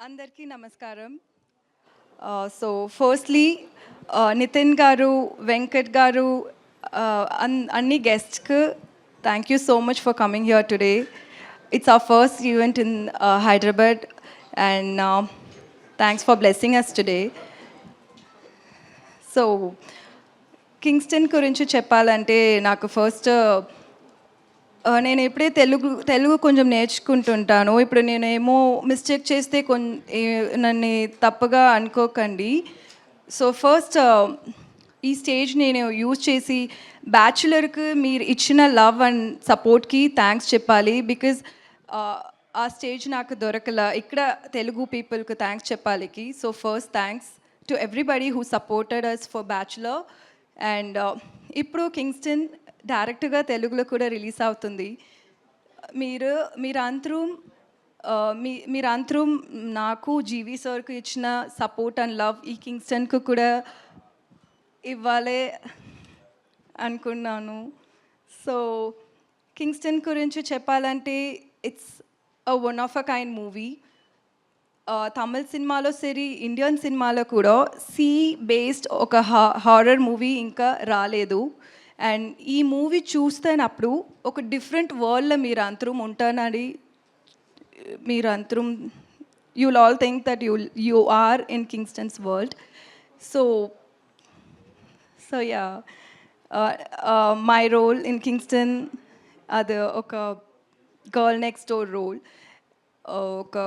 అందరికీ నమస్కారం. So firstly Nitin గారు వెంకట్ గారు అన్- అన్ని గెస్ట్కి thank you so much for coming here today it's our first event in Hyderabad and thanks for blessing us today so Kingston గురించి చెప్పాలంటే నాకు ఫస్ట్ నేను ఎప్పుడే తెలుగు తెలుగు కొంచెం నేర్చుకుంటుంటాను. ఇప్పుడు నేనేమో మిస్టేక్ చేస్తే కొన్ నన్ను తప్పుగా అనుకోకండి. సో ఫస్ట్ ఈ స్టేజ్ నేను యూజ్ చేసి బ్యాచులర్కి మీరు ఇచ్చిన లవ్ అండ్ సపోర్ట్కి థ్యాంక్స్ చెప్పాలి. బికాజ్ ఆ స్టేజ్ నాకు దొరకల. ఇక్కడ తెలుగు పీపుల్కి thanks చెప్పాలికి. So first thanks to everybody who supported us for bachelor and ఇప్పుడు కింగ్స్టన్ డైరెక్ట్గా తెలుగులో కూడా రిలీజ్ అవుతుంది. మీరు మీరు ఆ, మీ మీరందరూ నాకు జీవి సార్కు ఇచ్చిన సపోర్ట్ అండ్ లవ్ ఈ కింగ్స్టన్కు కూడా ఇవ్వాలి అనుకున్నాను. సో కింగ్స్టన్ గురించి చెప్పాలంటే it's a one of a kind movie. Tamil సినిమాలో సరి ఇండియన్ సినిమాలో కూడా సీ బేస్డ్ ఒక హారర్ మూవీ ఇంకా రాలేదు. అండ్ ఈ మూవీ చూస్తేనప్పుడు ఒక డిఫరెంట్ వరల్డ్లో మీరు అంతరం ఉంటానని మీరు అంతరం you all think that you you are in Kingston's world so so ya my role in Kingston అది ఒక గర్ల్ నెక్స్ట్ డోర్ రోల్ ఒక